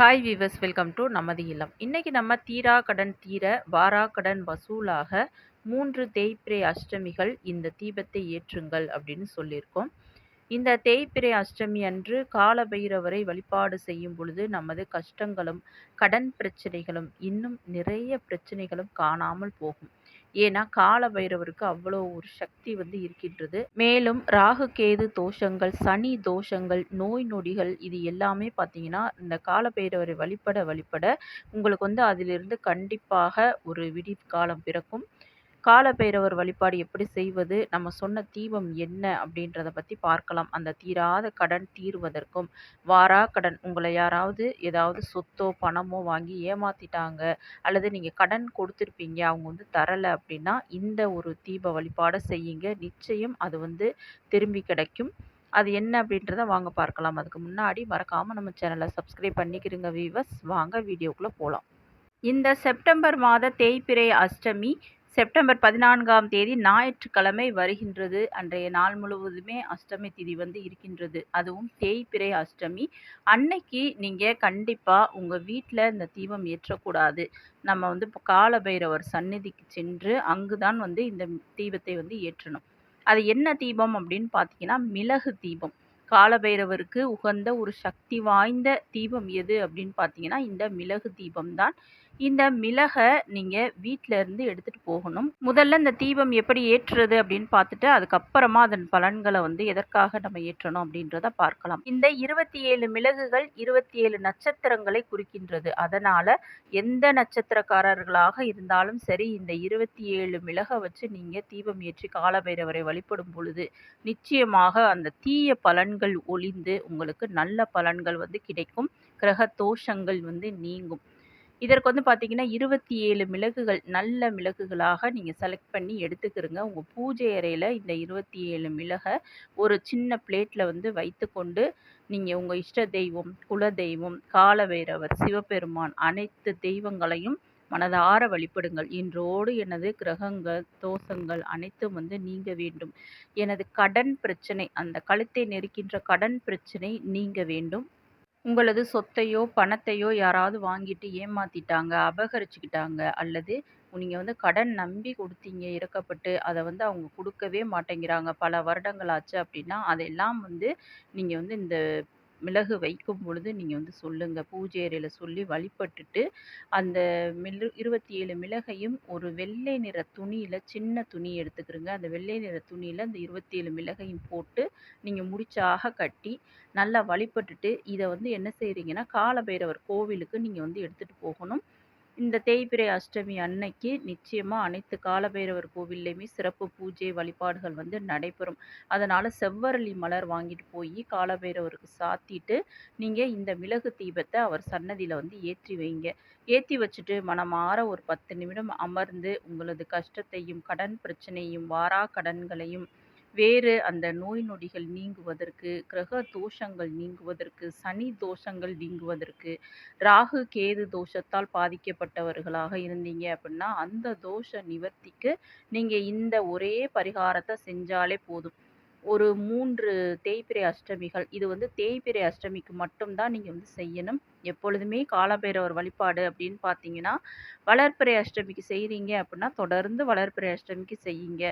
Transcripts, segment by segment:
Hi viewers welcome to நமது இல்லம் இன்றைக்கி நம்ம தீரா கடன் தீர வாரா கடன் வசூலாக மூன்று தேய்பிரை அஷ்டமிகள் இந்த தீபத்தை ஏற்றுங்கள் அப்படின்னு சொல்லியிருக்கோம். இந்த தேய்பிரை அஷ்டமி அன்று கால பைரவரை வழிபாடு செய்யும் பொழுது நமது கஷ்டங்களும் கடன் பிரச்சனைகளும் இன்னும் நிறைய பிரச்சனைகளும் காணாமல் போகும். ஏன்னா கால பைரவருக்கு அவ்வளோ ஒரு சக்தி வந்து இருக்கின்றது. மேலும் ராகு கேது தோஷங்கள் சனி தோஷங்கள் நோய் நொடிகள் இது எல்லாமே பார்த்தீங்கன்னா இந்த கால பைரவரை வழிபட வழிபட உங்களுக்கு வந்து அதிலிருந்து கண்டிப்பாக ஒரு விடி காலம் பிறக்கும். காலபைரவர் வழிபாடு எப்படி செய்வது நம்ம சொன்ன தீபம் என்ன அப்படின்றத பற்றி பார்க்கலாம். அந்த தீராத கடன் தீர்வதற்கும் வாரா கடன் உங்களை யாராவது ஏதாவது சொத்தோ பணமோ வாங்கி ஏமாத்திட்டாங்க அல்லது நீங்கள் கடன் கொடுத்துருப்பீங்க அவங்க வந்து தரலை அப்படின்னா இந்த ஒரு தீப வழிபாடை செய்யுங்க. நிச்சயம் அது வந்து திரும்பி கிடைக்கும். அது என்ன அப்படின்றத வாங்க பார்க்கலாம். அதுக்கு முன்னாடி மறக்காமல் நம்ம சேனலை சப்ஸ்கிரைப் பண்ணிக்கிறீங்க வீவர்ஸ் வாங்க வீடியோக்குள்ளே போகலாம் இந்த செப்டம்பர் மாத தேய்பிரை அஷ்டமி செப்டம்பர் பதினான்காம் தேதி ஞாயிற்றுக்கிழமை வருகின்றது. அன்றைய நாள் முழுவதுமே அஷ்டமி திதி வந்து இருக்கின்றது. அதுவும் தேய்பிரை அஷ்டமி. அன்னைக்கு நீங்கள் கண்டிப்பாக உங்கள் வீட்டில் இந்த தீபம் ஏற்றக்கூடாது. நம்ம வந்து இப்போ காலபைரவர் சந்நிதிக்கு சென்று அங்கு தான் வந்து இந்த தீபத்தை வந்து ஏற்றணும். அது என்ன தீபம் அப்படின்னு பார்த்தீங்கன்னா மிளகு தீபம். காலபைரவருக்கு உகந்த ஒரு சக்தி வாய்ந்த தீபம் எது அப்படின்னு பார்த்தீங்கன்னா இந்த மிளகு தீபம் தான் இந்த மிளகை நீங்கள் வீட்டில் இருந்து எடுத்துகிட்டு போகணும். முதல்ல இந்த தீபம் எப்படி ஏற்றுறது அப்படின்னு பார்த்துட்டு அதுக்கப்புறமா அதன் பலன்களை வந்து எதற்காக நம்ம ஏற்றணும் அப்படின்றத பார்க்கலாம். இந்த இருபத்தி ஏழு மிளகுகள் இருபத்தி ஏழு நட்சத்திரங்களை குறிக்கின்றது. அதனால் எந்த நட்சத்திரக்காரர்களாக இருந்தாலும் சரி இந்த இருபத்தி ஏழு மிளகை வச்சு நீங்கள் தீபம் ஏற்றி காலபைரவரை வழிபடும் பொழுது நிச்சயமாக அந்த தீய பலன்கள் ஒளிந்து உங்களுக்கு நல்ல பலன்கள் வந்து கிடைக்கும். கிரக தோஷங்கள் வந்து நீங்கும். இதற்கு வந்து பார்த்தீங்கன்னா இருபத்தி ஏழு மிளகுகள் நல்ல மிளகுகளாக நீங்கள் செலக்ட் பண்ணி எடுத்துக்கிறங்க உங்கள் பூஜை அறையில் இந்த இருபத்தி ஏழு மிளகை ஒரு சின்ன பிளேட்டில் வந்து வைத்துக்கொண்டு நீங்கள் உங்கள் இஷ்ட தெய்வம் குல தெய்வம் காலபைரவர் சிவபெருமான் அனைத்து தெய்வங்களையும் மனதார வழிபடுங்கள். இன்றோடு எனது கிரகங்கள் தோஷங்கள் அனைத்தும் வந்து நீங்க வேண்டும். எனது கடன் பிரச்சனை அந்த கழுத்தை நெருக்கின்ற கடன் பிரச்சனை நீங்க வேண்டும். உங்களது சொத்தையோ பணத்தையோ யாராவது வாங்கிட்டு ஏமாத்திட்டாங்க அபகரிச்சுக்கிட்டாங்க அல்லது நீங்கள் வந்து கடன் நம்பி கொடுத்தீங்க இறக்கப்பட்டு அதை வந்து அவங்க கொடுக்கவே மாட்டேங்கிறாங்க. பல வருடங்கள் ஆச்சு அப்படின்னா அதெல்லாம் வந்து நீங்கள் வந்து இந்த மிளகு வைக்கும் பொழுது நீங்கள் வந்து சொல்லுங்கள் பூஜை அறையில் சொல்லி வழிபட்டுட்டு அந்த மிளு இருபத்தி ஏழு மிளகையும் ஒரு வெள்ளை நிற துணியில் சின்ன துணி எடுத்துக்கிறோங்க. அந்த வெள்ளை நிற துணியில் அந்த இருபத்தி ஏழு மிளகையும் போட்டு நீங்கள் முடிச்சாக கட்டி நல்லா வழிபட்டுட்டு இதை வந்து என்ன செய்கிறீங்கன்னா காலபைரவர் கோவிலுக்கு நீங்கள் வந்து எடுத்துகிட்டு போகணும். இந்த தேய்பிரை அஷ்டமி அன்னைக்கு நிச்சயமாக அனைத்து காலபைரவர் கோவில்லையுமே சிறப்பு பூஜை வழிபாடுகள் வந்து நடைபெறும். அதனால் செவ்வரளி மலர் வாங்கிட்டு போய் காலபைரவருக்கு சாத்திட்டு நீங்கள் இந்த மிளகு தீபத்தை அவர் சன்னதியில் வந்து ஏற்றி வைங்க. ஏற்றி வச்சுட்டு மனமாற ஒரு பத்து நிமிடம் அமர்ந்து உங்களது கஷ்டத்தையும் கடன் பிரச்சனையும் வாரா கடன்களையும் வேறு அந்த நோய் நொடிகள் நீங்குவதற்கு கிரக தோஷங்கள் நீங்குவதற்கு சனி தோஷங்கள் நீங்குவதற்கு ராகு கேது தோஷத்தால் பாதிக்கப்பட்டவர்களாக இருந்தீங்க அப்படின்னா அந்த தோஷ நிவர்த்திக்கு நீங்கள் இந்த ஒரே பரிகாரத்தை செஞ்சாலே போதும். ஒரு மூன்று தேய்பிரை அஷ்டமிகள். இது வந்து தேய்பிரை அஷ்டமிக்கு மட்டும்தான் நீங்கள் வந்து செய்யணும். எப்பொழுதுமே காலபைரவர் வழிபாடு அப்படின்னு பார்த்தீங்கன்னா வளர்ப்பிறை அஷ்டமிக்கு செய்கிறீங்க அப்படின்னா தொடர்ந்து வளர்ப்பிறை அஷ்டமிக்கு செய்யுங்க.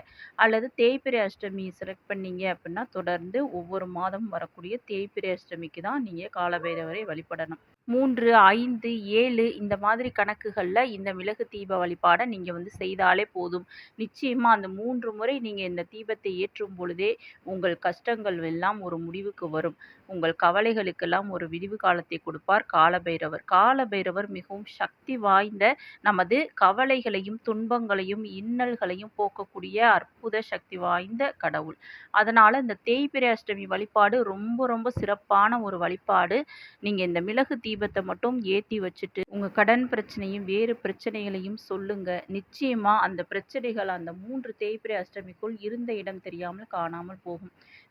அல்லது தேய்பிரை அஷ்டமி செலக்ட் பண்ணீங்க அப்படின்னா தொடர்ந்து ஒவ்வொரு மாதம் வரக்கூடிய தேய்பிரை அஷ்டமிக்கு தான் நீங்கள் காலபைரவரை வழிபடணும். மூன்று ஐந்து ஏழு இந்த மாதிரி கணக்குகளில் இந்த மிளகு தீப வழிபாடை நீங்கள் வந்து செய்தாலே போதும். நிச்சயமாக அந்த மூன்று முறை நீங்கள் இந்த தீபத்தை ஏற்றும் பொழுதே உங்கள் கஷ்டங்கள் எல்லாம் ஒரு முடிவுக்கு வரும். உங்கள் கவலைகளுக்கெல்லாம் ஒரு விடிவு காலத்தை கொடுப்பார் காலபைரவர். காலபைரவர் மிகவும் சக்தி வாய்ந்த நமது கவலைகளையும் துன்பங்களையும் இன்னல்களையும் போக்கக்கூடிய அற்புத சக்தி வாய்ந்த கடவுள். அதனால் இந்த தேய்பிரை அஷ்டமி வழிபாடு ரொம்ப ரொம்ப சிறப்பான ஒரு வழிபாடு. நீங்கள் இந்த மிளகு தீபத்தை மட்டும் ஏற்றி வச்சுட்டு உங்கள் கடன் பிரச்சனையும் வேறு பிரச்சனைகளையும் சொல்லுங்க. நிச்சயமாக அந்த பிரச்சனைகள் அந்த மூன்று தேய்பிரை அஷ்டமிக்குள் இருந்த இடம் தெரியாமல் காணாமல் போகும்.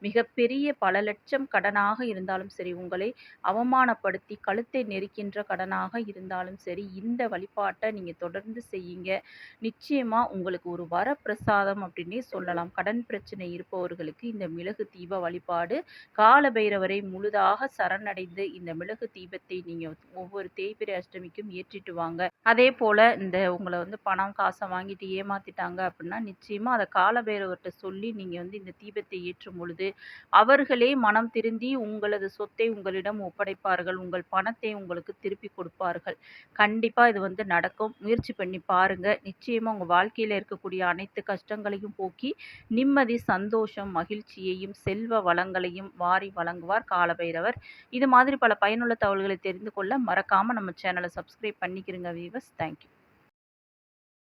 மிகப்பெரிய பல லட்சம் கடனாக இருந்தாலும் சரி உங்களை அவமானப்படுத்தி கழுத்தை நெருக்கின்ற நெரிக்கின்ற கடனாக இருந்தாலும் சரி இந்த வழிபாட்டை நீங்கள் தொடர்ந்து செய்யுங்க. நிச்சயமாக உங்களுக்கு ஒரு வரப்பிரசாதம் அப்படின்னே சொல்லலாம். கடன் பிரச்சனை இருப்பவர்களுக்கு இந்த மிளகு தீப வழிபாடு கால பைரவரை முழுதாக சரணடைந்து இந்த மிளகு தீபத்தை நீங்கள் ஒவ்வொரு தேய்பிரை அஷ்டமிக்கும் ஏற்றிட்டு வாங்க. அதே போல் இந்த உங்களை வந்து பணம் காசை வாங்கிட்டு ஏமாத்திட்டாங்க அப்படின்னா நிச்சயமாக அதை கால பைரவர்கிட்ட சொல்லி நீங்கள் வந்து இந்த தீபத்தை ஏற்றும் பொழுது அவர்களே மனம் திருந்தி உங்களது சொத்தை உங்களிடம் ஒப்படைப்பார்கள். உங்கள் பணத்தை உங்களுக்கு திருப்பி கொடுப்பார்கள். கண்டிப்பாக இது வந்து நடக்கும். முயற்சி பண்ணி பாருங்கள் நிச்சயமாக உங்கள் வாழ்க்கையில் இருக்கக்கூடிய அனைத்து கஷ்டங்களையும் போக்கி நிம்மதி சந்தோஷம் மகிழ்ச்சியையும் செல்வ வளங்களையும் வாரி வழங்குவார் காலபைரவர். இது மாதிரி பல பயனுள்ள தகவல்களை தெரிந்து கொள்ள மறக்காமல் நம்ம சேனலை சப்ஸ்கிரைப் பண்ணிக்கிறங்க வீவர்ஸ் தேங்க்யூ